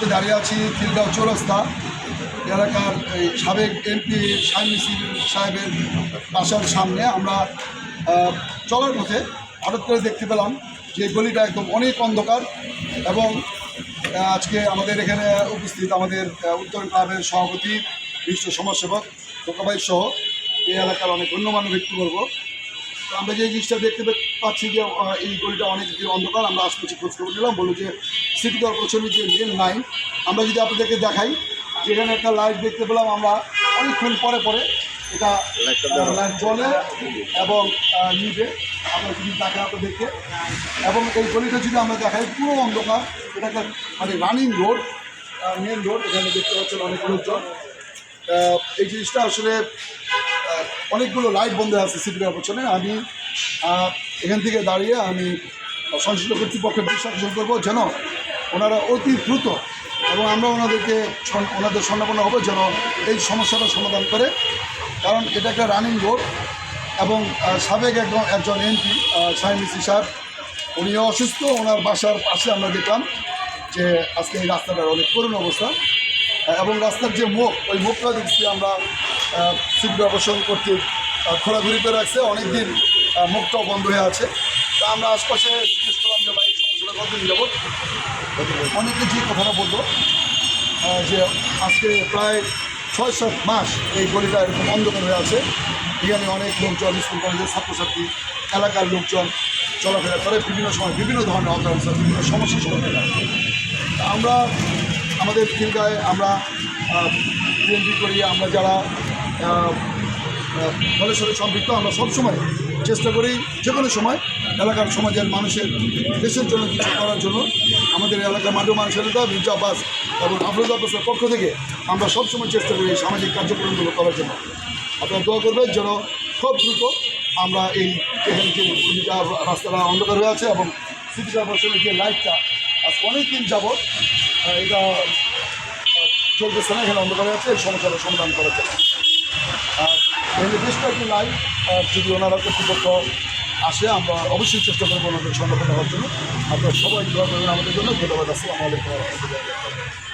মুহূর্তে দাঁড়িয়ে আছি খিলগাঁও চৌরাস্তা এলাকার সাবেক এমপি শাহিন সাহেবের বাসার সামনে আমরা চলার পথে হঠাৎ করে দেখতে পেলাম যে গলিটা একদম অনেক অন্ধকার এবং আজকে আমাদের এখানে উপস্থিত আমাদের উত্তর ক্লাবের সভাপতি বিশ্ব সমাজসেবক তোকাবাই সহ এই এলাকার অনেক গণ্যমান্য ব্যক্তি বলব তো আমরা যে জিনিসটা দেখতে পাচ্ছি যে এই গলিটা অনেক অন্ধকার আমরা আশপাশে খোঁজ খবর নিলাম বলল যে সিটি কর্পোরেশনের যে মেন লাইন আমরা যদি আপনাদেরকে দেখাই যেখানে একটা লাইট দেখতে পেলাম আমরা অনেকক্ষণ পরে পরে এটা লাইট জ্বলে এবং নিভে। আমরা যদি দেখাই আপনাদেরকে। এবং এই গলিটা যদি আমরা দেখাই পুরো অন্ধকার এটা একটা মানে রানিং রোড মেন রোড এখানে দেখতে পাচ্ছেন অনেক লোকজন। এই জিনিসটা আসলে অনেকগুলো লাইট বন্ধ আছে সিটি কর্পোরেশনে। আমি এখান থেকে দাঁড়িয়ে আমি সংশ্লিষ্ট কর্তৃপক্ষের বিশ্বাস করব যেন ওনারা অতি দ্রুত এবং আমরা ওনাদেরকে ওনাদের স্বর্ণপন্ন হব যেন এই সমস্যাটা সমাধান করে। কারণ এটা একটা রানিং রোড এবং সাবেক একজন একজন এমপি শাহিন মিসি সাহেব, উনিও অসুস্থ, ওনার বাসার পাশে আমরা দেখলাম যে আজকে এই রাস্তাটার অনেক করুণ অবস্থা। এবং রাস্তার যে মুখ ওই মুখটা দেখছি আমরা ব্যবসায়ী কর্তৃক আহ, খোলাঘুরি করে রাখছে। অনেকদিন মুখটাও বন্ধ হয়ে আছে। তা আমরা আশপাশে জিজ্ঞেস করলাম যে ভাই সমস্যাটা কতদিন যাবত অনেকে যে কথাটা বলল যে আজকে প্রায় ছয় সাত মাস এই গলিটা এরকম অন্ধকার হয়ে আছে। এখানে অনেক লোকজন স্কুল কলেজের ছাত্রছাত্রী এলাকার লোকজন চলাফেরা করে বিভিন্ন সময় বিভিন্ন ধরনের অন্তরাংশ বিভিন্ন সমস্যার সম্মুখীন আমরা আমাদের খিলগায় আমরা বিএনপি করি আমরা যারা দলের সাথে সম্পৃক্ত আমরা সবসময় চেষ্টা করি যে কোনো সময় এলাকার সমাজের মানুষের দেশের জন্য কিছু করার জন্য আমাদের এলাকার মাঠে মানুষের নেতা মির্জা আব্বাস এবং আফরোজ আব্বাসের পক্ষ থেকে আমরা সবসময় চেষ্টা করি সামাজিক কার্যক্রমগুলো করার জন্য। আপনারা দোয়া করবেন যেন খুব দ্রুত আমরা এই যে রাস্তাটা অন্ধকার হয়ে আছে এবং সিটি কর্পোরেশনের যে লাইটটা আজ অনেকদিন যাবৎ আহ, এটা চলতেছে না এখানে অন্ধকার আছে, এই সমাধান করা যায় আর এখানে বেশ কয়েকটি লাইট যদি ওনারা কর্তৃপক্ষ আসে, আমরা অবশ্যই চেষ্টা করব ওনাদের সংরক্ষণ হওয়ার জন্য। আপনারা সবাই দোয়া করবেন আমাদের জন্য। ধন্যবাদ, আসসালামু আলাইকুম।